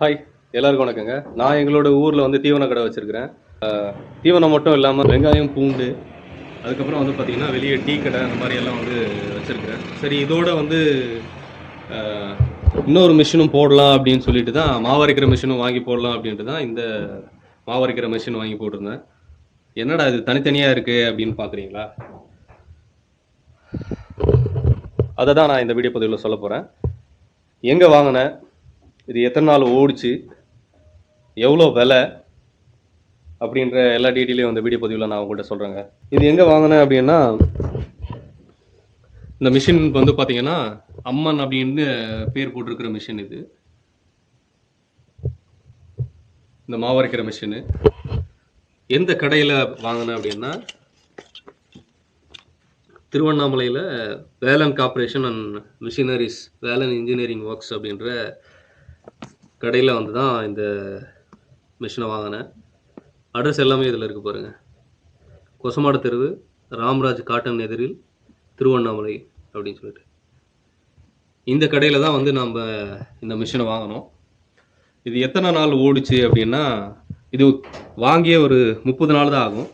Hi எல்லாருக்கும் வணக்கங்க. நான் எங்களோட ஊரில் வந்து தீவன கடை வச்சுருக்கிறேன். தீவனம் மட்டும் இல்லாமல் வெங்காயம் பூண்டு அதுக்கப்புறம் வந்து பார்த்திங்கன்னா வெளியே டீ கடை அந்த மாதிரி எல்லாம் வந்து வச்சுருக்கிறேன். சரி இதோட வந்து இன்னொரு மிஷினும் போடலாம் அப்படின்னு சொல்லிட்டு தான் மாவரைக்கிற மிஷினும் வாங்கி போடலாம் அப்படின்ட்டு தான் இந்த மாவரைக்கிற மிஷின் வாங்கி போட்டிருந்தேன். என்னடா இது தனித்தனியாக இருக்குது அப்படின்னு பார்க்குறீங்களா அதை தான் நான் இந்த வீடியோ பதிவில் சொல்ல போகிறேன் எங்கே வாங்கினேன் இது எத்தனை நாள் ஓடிச்சு? எவ்வளோ விலை? அப்படின்ற எல்லா டீட்டெயிலையும் இந்த வீடியோ பதிவில் நான் உங்கள்கிட்ட சொல்கிறேங்க இது எங்கே வாங்கினேன் அப்படின்னா இந்த மிஷின் வந்து பார்த்தீங்கன்னா அம்மன் அப்படின்னு பேர் போட்டிருக்கிற மிஷின் இது. இந்த மாவரைக்கிற மிஷினு. எந்த கடையில் வாங்கினேன் அப்படின்னா திருவண்ணாமலையில் Velan corporation and machineries Velan engineering works அப்படின்ற கடையில் வந்து தான் இந்த மிஷினை வாங்கினேன். அட்ரஸ் எல்லாமே இதில் இருக்குது பாருங்கள் கொசமாடு தெருவு ராம்ராஜ் காட்டன் எதிரில் திருவண்ணாமலை அப்படின்னு சொல்லிட்டு. இந்த கடையில் தான் வந்து நம்ம இந்த மிஷினை வாங்கினோம் இது எத்தனை நாள் ஓடிச்சு அப்படின்னா இது வாங்கிய ஒரு முப்பது நாள் தான் ஆகும்.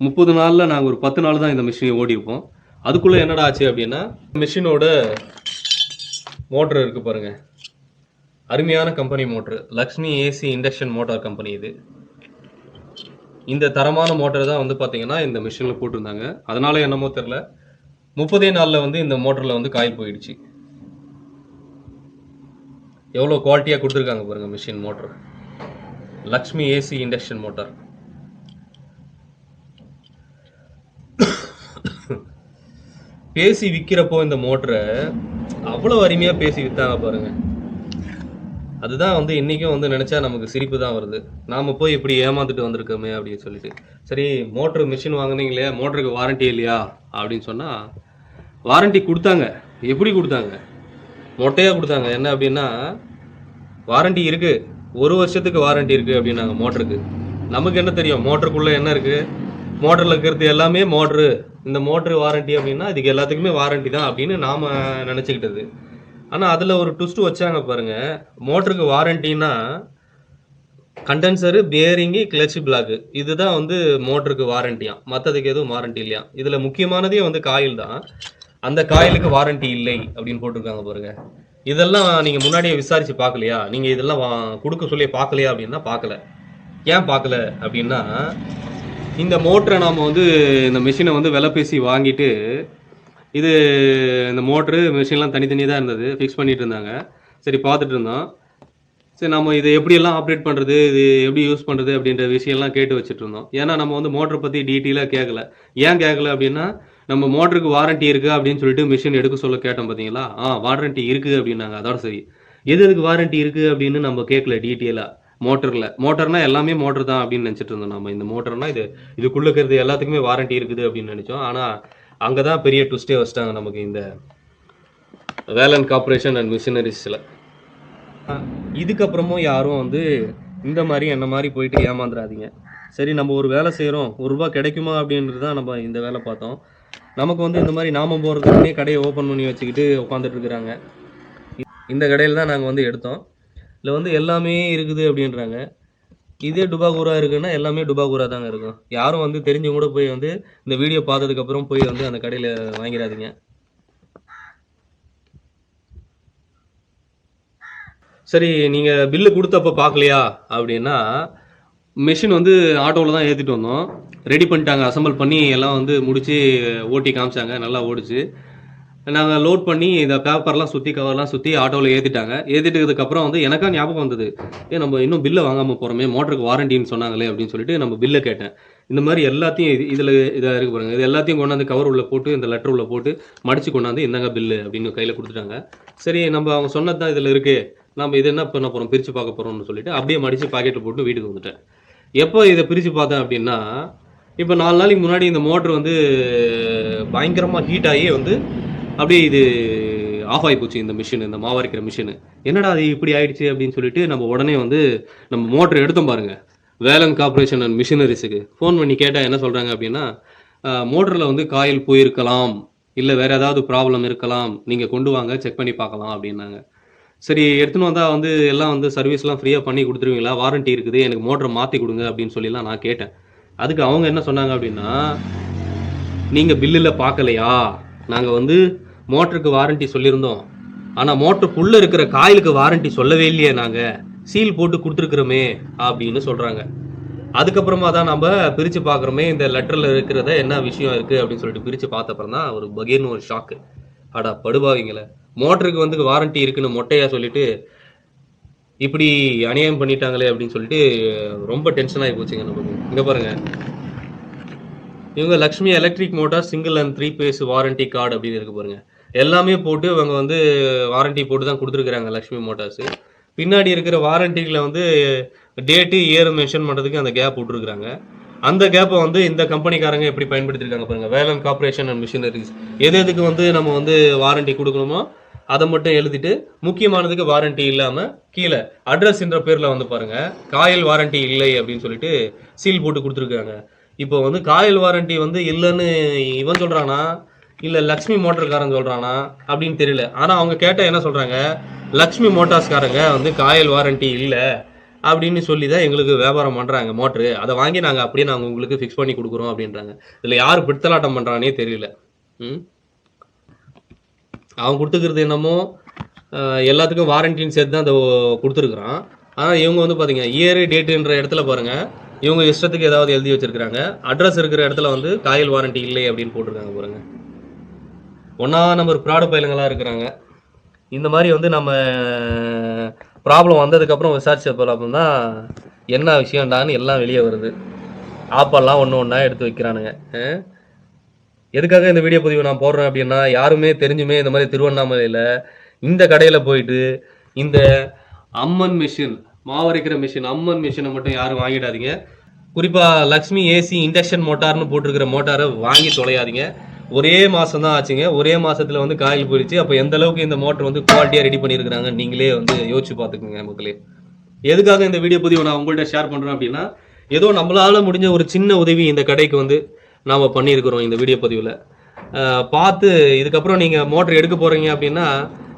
முப்பது நாளில் நாங்கள் ஒரு பத்து நாள் தான் இந்த மிஷினை ஓடிருப்போம் அதுக்குள்ளே என்னடா ஆச்சு அப்படின்னா மிஷினோட மோட்டர் இருக்குது பாருங்கள் அருமையான company motor. Lakshmi AC induction motor company இது. இந்த தரமான மோட்டர் தான் வந்து பார்த்தீங்கன்னா இந்த மிஷினில் போட்டிருந்தாங்க. அதனால என்னமோ தெரில முப்பதே நாளில் வந்து இந்த மோட்டரில் வந்து காயில் போயிடுச்சு. எவ்வளோ குவாலிட்டியாக கொடுத்துருக்காங்க பாருங்கள் machine motor Lakshmi AC induction motor பேசி விற்கிறப்போ இந்த மோட்டரை அவ்வளோ அருமையாக பேசி விற்றாங்க பாருங்கள் அதுதான் வந்து இன்றைக்கும் வந்து நினச்சா நமக்கு சிரிப்பு தான் வருது. நாம் போய் இப்படி ஏமாந்துட்டு வந்திருக்கோமே அப்படின்னு சொல்லிட்டு. சரி மோட்ரு மிஷின் வாங்குனீங்களே மோட்டருக்கு வாரண்டி இல்லையா? அப்படின்னு சொன்னால் வாரண்டி கொடுத்தாங்க. எப்படி கொடுத்தாங்க? மொட்டையாக கொடுத்தாங்க. என்ன அப்படின்னா வாரண்டி இருக்குது ஒரு வருஷத்துக்கு வாரண்டி இருக்குது அப்படின்னாங்க மோட்டருக்கு. நமக்கு என்ன தெரியும்? மோட்டருக்குள்ளே என்ன இருக்குது மோட்டரில் இருக்கிறது எல்லாமே மோட்ரு இந்த மோட்ரு வாரண்டி அப்படின்னா இதுக்கு எல்லாத்துக்குமே வாரண்டி தான் அப்படின்னு நாம் நினச்சிக்கிட்டது. ஆனால் அதில் ஒரு ட்விஸ்ட் வச்சாங்க பாருங்கள் மோட்டருக்கு வாரண்டின்னா கண்டென்சரு பேரிங்கு கிளட்ச் பிளாக்கு இதுதான் வந்து மோட்டருக்கு வாரண்டியாம் மற்றதுக்கு எதுவும் வாரண்டி இல்லையா? இதில் முக்கியமானதே வந்து காயில் தான். அந்த காயிலுக்கு வாரண்டி இல்லை அப்படின்னு போட்டிருக்காங்க பாருங்க. இதெல்லாம் நீங்கள் முன்னாடியே விசாரித்து பார்க்கலையா? நீங்கள் இதெல்லாம் வா- கொடுக்க சொல்லி பார்க்கலையா அப்படின்னா பார்க்கல. ஏன் பார்க்கல அப்படின்னா இந்த மோட்டரை நாம் வந்து இந்த மிஷினை வந்து விலை பேசி வாங்கிட்டு இது இந்த மோட்ரு மிஷின்லாம் தனித்தனியாக தான் இருந்தது. ஃபிக்ஸ் பண்ணிட்டு இருந்தாங்க. சரி பார்த்துட்டு இருந்தோம். சரி நம்ம இதை எப்படியெல்லாம் ஆப்ரேட் பண்ணுறது இது எப்படி யூஸ் பண்ணுறது அப்படின்ற விஷயம்லாம் கேட்டு வச்சுட்டு இருந்தோம். ஏன்னா நம்ம வந்து மோட்டரை பற்றி டீட்டெயிலாக கேட்கல ஏன் கேட்கல அப்படின்னா நம்ம மோட்டருக்கு வாரண்டி இருக்குது அப்படின்னு சொல்லிட்டு மிஷின் எடுக்க சொல்ல கேட்டோம் பார்த்தீங்களா ஆ வாரண்டி இருக்குது அப்படின்னாங்க. அதோட சரி. எது எதுக்கு வாரண்டி இருக்குது அப்படின்னு நம்ம கேட்கல டீட்டெயிலாக மோட்டரில். மோட்டர்னா எல்லாமே மோட்டர் தான் அப்படின்னு நினச்சிட்டு இருந்தோம் நம்ம இந்த மோட்டர்னா இது இதுக்குள்ளே இருக்கிறது எல்லாத்துக்குமே வாரண்டி இருக்குது அப்படின்னு நினச்சோம். ஆனால் அங்கே தான் பெரிய ட்விஸ்டே வச்சிட்டாங்க நமக்கு இந்த வேலன் கார்ப்பரேஷன் அண்ட் மிஷினரிஸில் இதுக்கப்புறமும் யாரும் வந்து இந்த மாதிரி என்ன மாதிரி போயிட்டு ஏமாந்துடாதீங்க சரி நம்ம ஒரு வேலை செய்கிறோம் ஒரு ரூபா கிடைக்குமா அப்படின்றது தான் நம்ம இந்த வேலை பார்த்தோம். நமக்கு வந்து இந்த மாதிரி நாம போகிறதுக்குனே கடையை ஓப்பன் பண்ணி வச்சுக்கிட்டு உட்காந்துட்டு இருக்கிறாங்க. இந்த கடையில் தான் நாங்கள் வந்து எடுத்தோம். இதில் வந்து எல்லாமே இருக்குது அப்படின்றாங்க. இதே டுபாகூரா இருக்குன்னா எல்லாமே டுபாகூரா தாங்க இருக்கும். யாரும் வந்து தெரிஞ்சவங்க கூட போய் வந்து இந்த வீடியோ பார்த்ததுக்கப்புறம் போய் வந்து அந்த கடையில் வாங்கிடாதீங்க. சரி நீங்கள் பில்லு கொடுத்தப்ப பார்க்கலையா? அப்படின்னா மிஷின் வந்து ஆட்டோவில் தான் ஏற்றிட்டு வந்தோம். ரெடி பண்ணிட்டாங்க அசம்பிள் பண்ணி எல்லாம் வந்து முடிச்சு ஓட்டி காமிச்சாங்க. நல்லா ஓடிச்சு. நாங்கள் லோட் பண்ணி இந்த பேப்பர்லாம் சுற்றி கவர்லாம் சுற்றி ஆட்டோவில் ஏற்றிட்டாங்க ஏற்றிட்டதுக்கப்புறம் வந்து எனக்கா ஞாபகம் வந்தது. ஏ நம்ம இன்னும் பில்லை வாங்காமல் போகிறோமே மோட்டருக்கு வாரண்டின்னு சொன்னாங்களே அப்படின்னு சொல்லிட்டு நம்ம பில்லை கேட்டேன். இந்த மாதிரி எல்லாத்தையும் இது இதில் இதாக இருக்கு பாருங்கள் இது எல்லாத்தையும் கொண்டாந்து கவர் உள்ளே போட்டு இந்த லெட்டர் உள்ளே போட்டு மடிச்சு கொண்டாந்து இந்தாங்க பில்லு அப்படின்னு கையில் கொடுத்துட்டாங்க. சரி நம்ம அவங்க சொன்னது தான் இதில் இருக்குது நம்ம இது என்ன பண்ண போகிறோம் பிரித்து பார்க்க போகிறோம்னு சொல்லிட்டு அப்படியே மடித்து பாக்கெட்டில் போட்டு வீட்டுக்கு வந்துட்டேன். எப்போ இதை பிரித்து பார்த்தேன் அப்படின்னா இப்போ நாலு நாளைக்கு முன்னாடி இந்த மோட்ரு வந்து பயங்கரமாக ஹீட் ஆகி வந்து அப்படியே இது ஆஃப் ஆகி போச்சு இந்த மிஷின் இந்த மாவரைக்கிற மிஷின் என்னடா அது இப்படி ஆயிடுச்சு அப்படின்னு சொல்லிட்டு நம்ம உடனே வந்து நம்ம மோட்டர் எடுத்தோம் பாருங்க. வேலன் கார்ப்பரேஷன் அண்ட் மிஷினரிஸுக்கு ஃபோன் பண்ணி கேட்டால் என்ன சொல்கிறாங்க அப்படின்னா மோட்டரில் வந்து காயில் போயிருக்கலாம். இல்லை வேறு ஏதாவது ப்ராப்ளம் இருக்கலாம். நீங்கள் கொண்டு வாங்க செக் பண்ணி பார்க்கலாம் அப்படின்னாங்க. சரி எடுத்துன்னு வந்தால் வந்து எல்லாம் வந்து சர்வீஸ்லாம் ஃப்ரீயாக பண்ணி கொடுத்துருவீங்களா? வாரண்டி இருக்குது. எனக்கு மோட்டரை மாற்றி கொடுங்க அப்படின்னு சொல்லிலாம் நான் கேட்டேன். அதுக்கு அவங்க என்ன சொன்னாங்க அப்படின்னா நீங்கள் பில்லில் பார்க்கலையா? நாங்கள் வந்து மோட்டருக்கு வாரண்டி சொல்லியிருந்தோம் ஆனால் மோட்டருக்குள்ளே இருக்கிற காயிலுக்கு வாரண்டி சொல்லவே இல்லையே நாங்கள் சீல் போட்டு கொடுத்துருக்குறோமே அப்படின்னு சொல்கிறாங்க அதுக்கப்புறமா தான் நம்ம பிரித்து பார்க்குறோமே இந்த லெட்டரில் இருக்கிறத என்ன விஷயம் இருக்குது அப்படின்னு சொல்லிட்டு பிரித்து பார்த்தப்பறம் தான் ஒரு பகீர்னு ஒரு ஷாக்கு அடா படுபாவீங்களே. மோட்டருக்கு வந்து வாரண்டி இருக்குன்னு மொட்டையாக சொல்லிட்டு இப்படி அநியாயம் பண்ணிட்டாங்களே அப்படின்னு சொல்லிட்டு ரொம்ப டென்ஷன் ஆகி போச்சுங்க நமக்கு இங்கே பாருங்கள் இவங்க Lakshmi electric motor single and three phase warranty card அப்படின்னு இருக்கு பாருங்கள் எல்லாமே போட்டு இவங்க வந்து வாரண்டி போட்டு தான் கொடுத்துருக்குறாங்க லக்ஷ்மி மோட்டார்ஸு பின்னாடி இருக்கிற வாரண்டிகளை வந்து டேட்டு இயர் மென்ஷன் பண்ணுறதுக்கு அந்த கேப் விட்டுருக்குறாங்க அந்த கேப்பை வந்து இந்த கம்பெனிக்காரங்க எப்படி பயன்படுத்திருக்காங்க பாருங்கள் வேலன் கார்பரேஷன் அண்ட் மிஷினரிஸ் எது எதுக்கு வந்து நம்ம வந்து வாரண்டி கொடுக்கணுமோ அதை மட்டும் எழுதிட்டு முக்கியமானதுக்கு வாரண்டி இல்லாமல் கீழே அட்ரஸ்ன்ற பேரில் வந்து பாருங்கள் காயல் வாரண்டி இல்லை அப்படின்னு சொல்லிட்டு சீல் போட்டு கொடுத்துருக்காங்க. இப்போ வந்து காயல் வாரண்டி வந்து இல்லைன்னு இவன் சொல்கிறான்னா இல்லை லக்ஷ்மி மோட்டர்காரன் சொல்றானா அப்படின்னு தெரியல. ஆனால் அவங்க கேட்டால் என்ன சொல்றாங்க? லக்ஷ்மி மோட்டார்ஸ்காரங்க வந்து காயல் வாரண்டி இல்லை அப்படின்னு சொல்லி தான் எங்களுக்கு வியாபாரம் பண்ணுறாங்க மோட்ரு. அதை வாங்கி நாங்கள் அப்படியே நாங்கள் உங்களுக்கு ஃபிக்ஸ் பண்ணி கொடுக்குறோம் அப்படின்றாங்க. இதில் யார் பிடித்தலாட்டம் பண்ணுறானே தெரியல. ம்? அவன் கொடுத்துக்கிறது என்னமோ எல்லாத்துக்கும் வாரண்டின்னு சேர்த்து தான் அதை கொடுத்துருக்குறான். ஆனால் இவங்க வந்து பார்த்தீங்க இயர் டேட்டுன்ற இடத்துல பாருங்கள் இவங்க இஷ்டத்துக்கு ஏதாவது எழுதி வச்சுருக்குறாங்க. அட்ரஸ் இருக்கிற இடத்துல வந்து காயல் வாரண்டி இல்லை அப்படின்னு போட்டிருக்காங்க பாருங்கள் ஒன்றா நம்பர் ப்ராடு பயலுங்களாக இருக்கிறாங்க. இந்த மாதிரி வந்து நம்ம ப்ராப்ளம் வந்ததுக்கப்புறம் விசாரிச்ச ப்ராப்ளம் தான் என்ன விஷயம்டான்னு எல்லாம் வெளியே வருது. ஆப்பெல்லாம் ஒன்று ஒன்றா எடுத்து வைக்கிறானுங்க. எதுக்காக இந்த வீடியோ பதிவு நான் போடுறேன் அப்படின்னா யாருமே தெரிஞ்சுமே இந்த மாதிரி திருவண்ணாமலையில் இந்த கடையில் போயிட்டு இந்த அம்மன் மிஷின் மாவரைக்கிற மிஷின் அம்மன் மிஷினை மட்டும் யாரும் வாங்கிடாதீங்க. குறிப்பாக லக்ஷ்மி ஏசி இண்டக்ஷன் மோட்டார்னு போட்டிருக்கிற மோட்டாரை வாங்கி தொலையாதீங்க. ஒரே மாதம் தான் ஆச்சுங்க. ஒரே மாசத்துல வந்து காயில் போயிடுச்சு அப்போ எந்த அளவுக்கு இந்த மோட்டர் வந்து குவாலிட்டியாக ரெடி பண்ணியிருக்கிறாங்க நீங்களே வந்து யோசிச்சு பார்த்துக்குங்க மக்களே எதுக்காக இந்த வீடியோ பதிவு நான் உங்கள்கிட்ட ஷேர் பண்ணுறேன் அப்படின்னா ஏதோ நம்மளால முடிஞ்ச ஒரு சின்ன உதவி இந்த கடைக்கு வந்து நாம் பண்ணியிருக்கிறோம் இந்த வீடியோ பதிவில். பார்த்து இதுக்கப்புறம் நீங்கள் மோட்டர் எடுக்க போகிறீங்க அப்படின்னா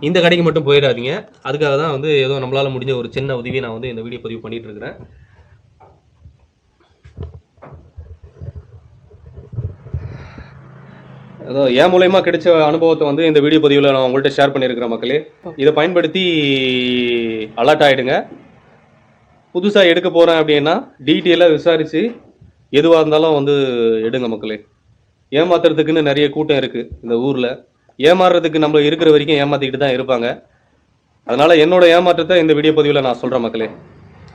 இந்த கடைக்கு மட்டும் போயிடாதீங்க. அதுக்காக தான் வந்து ஏதோ நம்மளால் முடிஞ்ச ஒரு சின்ன உதவி நான் வந்து இந்த வீடியோ பதிவு பண்ணிகிட்டு இருக்கிறேன். ஏதோ என் மூலயமா கிடைச்ச அனுபவத்தை வந்து இந்த வீடியோ பதிவில் நான் உங்கள்கிட்ட ஷேர் பண்ணியிருக்கிறேன் மக்களே. இதை பயன்படுத்தி அலர்ட் ஆகிடுங்க புதுசாக எடுக்க போகிறேன் அப்படின்னா டீட்டெயிலாக விசாரித்து எதுவாக இருந்தாலும் வந்து எடுங்க மக்களே. ஏமாத்துறதுக்குன்னு நிறைய கூட்டம் இருக்குது இந்த ஊரில். ஏமாறுறதுக்கு நம்ம இருக்கிற வரைக்கும் ஏமாத்திக்கிட்டு தான் இருப்பாங்க. அதனால் என்னோட ஏமாற்றத்தை இந்த வீடியோ பதிவில் நான் சொல்கிறேன் மக்களே.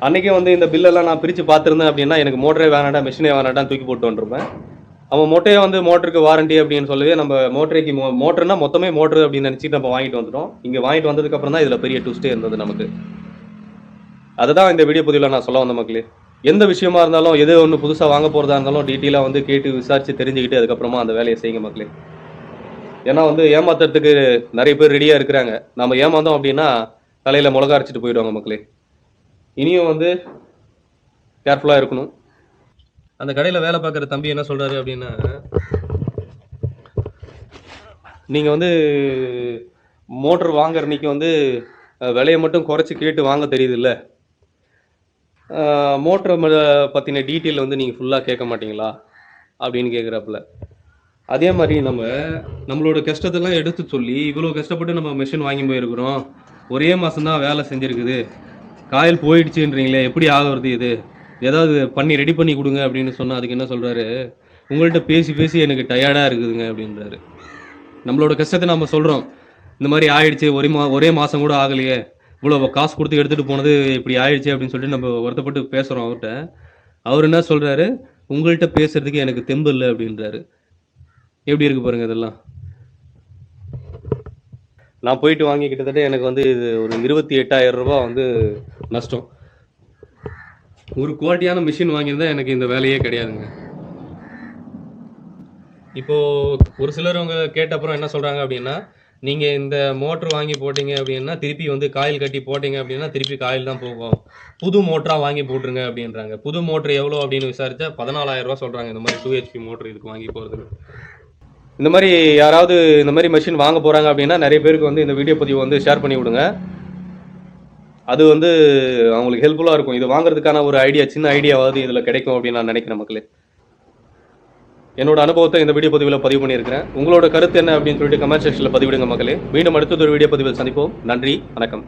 அன்றைக்கே வந்து இந்த பில்லெல்லாம் நான் பிரித்து பார்த்துருந்தேன் அப்படின்னா எனக்கு மோட்டரே வேணாடா மிஷினே வேணாடான்னு தூக்கி போட்டு வந்துருப்பேன். அவன் மொட்டையை வந்து மோட்டருக்கு வாரண்டி அப்படின்னு சொல்லவே நம்ம மோட்டரைக்கு மோ மோட்டர்னா மொத்தமே மோட்டர் அப்படின்னு நினச்சிட்டு நம்ம வாங்கிட்டு வந்துட்டோம். இங்கே வாங்கிட்டு வந்ததுக்கப்புறம் தான் இதில் பெரிய ட்விஸ்டே இருந்தது நமக்கு. அதுதான் இந்த வீடியோ பதிவில் நான் சொல்ல வந்த மக்களே. எந்த விஷயமா இருந்தாலும் எது ஒன்று புதுசாக வாங்க போகிறதா இருந்தாலும் டீட்டெயிலாக வந்து கேட்டு விசாரித்து தெரிஞ்சுக்கிட்டு அதுக்கப்புறமா அந்த வேலையை செய்யுங்க மக்களே. ஏன்னா வந்து ஏமாத்துறதுக்கு நிறைய பேர் ரெடியாக இருக்கிறாங்க. நம்ம ஏமாந்தோம் அப்படின்னா தலையில் மிளகா அரைச்சிட்டு போயிடுவாங்க மக்களே. இனியும் வந்து கேர்ஃபுல்லாக இருக்கணும். அந்த கடையில் வேலை பார்க்குற தம்பி என்ன சொல்கிறாரு அப்படின்னா நீங்கள் வந்து மோட்டர் வாங்குற அன்னைக்கு வந்து விலையை மட்டும் குறைச்சி கேட்டு வாங்க தெரியுதுல்ல. மோட்டரை பற்றின டீட்டெயில் வந்து நீங்கள் ஃபுல்லாக கேட்க மாட்டிங்களா? அப்படின்னு கேட்குறாப்புல அதே மாதிரி நம்ம நம்மளோட கஷ்டத்தெல்லாம் எடுத்து சொல்லி இவ்வளோ கஷ்டப்பட்டு நம்ம மிஷின் வாங்கி போயிருக்கிறோம். ஒரே மாதம்தான் வேலை செஞ்சுருக்குது. காயல் போயிடுச்சுன்றீங்களே எப்படி ஆகுறது இது? ஏதாவது பண்ணி ரெடி பண்ணி கொடுங்க அப்படின்னு சொன்னால் அதுக்கு என்ன சொல்கிறாரு உங்கள்கிட்ட பேசி பேசி எனக்கு டயர்டாக இருக்குதுங்க அப்படின்றாரு. நம்மளோட கஷ்டத்தை நம்ம சொல்கிறோம் இந்த மாதிரி ஆயிடுச்சு ஒரே மா ஒரே மாதம் கூட ஆகலையே. இவ்வளோ காசு கொடுத்து எடுத்துகிட்டு போனது இப்படி ஆயிடுச்சு அப்படின்னு சொல்லிட்டு நம்ம வருத்தப்பட்டு பேசுகிறோம் அவர்கிட்ட. அவர் என்ன சொல்கிறாரு உங்கள்கிட்ட பேசுறதுக்கு எனக்கு தெம்பு இல்லை அப்படின்றாரு. எப்படி இருக்கு பாருங்க இதெல்லாம்? நான் போயிட்டு வாங்கி கிட்டத்தட்ட எனக்கு வந்து இது ஒரு இருபத்தி எட்டாயிரம் ரூபாய் வந்து நஷ்டம். ஒரு குவாலிட்டியான மிஷின் வாங்கியிருந்தா எனக்கு இந்த வேலையே கிடையாதுங்க. இப்போ ஒரு சிலர் அவங்க கேட்டப்புறம் என்ன சொல்றாங்க அப்படின்னா நீங்க இந்த மோட்டர் வாங்கி போட்டீங்க அப்படின்னா திருப்பி வந்து காயில் கட்டி போட்டீங்க அப்படின்னா திருப்பி காயில் தான் போகும். புது மோட்டரா வாங்கி போட்டுருங்க அப்படின்றாங்க. புது மோட்டர் எவ்வளோ அப்படின்னு விசாரிச்சா பதினாலாயிரம் ரூபா சொல்றாங்க இந்த மாதிரி டூ ஹெச்பி மோட்டர் இதுக்கு வாங்கி போகிறதுக்கு இந்த மாதிரி யாராவது இந்த மாதிரி மிஷின் வாங்க போறாங்க அப்படின்னா நிறைய பேருக்கு வந்து இந்த வீடியோ பதிவு வந்து ஷேர் பண்ணி விடுங்க. அது வந்து அவங்களுக்கு ஹெல்ப்ஃபுல்லாக இருக்கும். இது வாங்குறதுக்கான ஒரு ஐடியா சின்ன ஐடியாவாவது இதில் கிடைக்கும் அப்படின்னு நான் நினைக்கிறேன் மக்களே. என்னோட அனுபவத்தை இந்த வீடியோ பதிவில் பதிவு பண்ணியிருக்கிறேன். உங்களோட கருத்து என்ன அப்படின்னு சொல்லிட்டு கமெண்ட் செக்ஷனில் பதிவிடுங்க மக்களே. மீண்டும் அடுத்தது ஒரு வீடியோ பதிவில் சந்திப்போம். நன்றி வணக்கம்.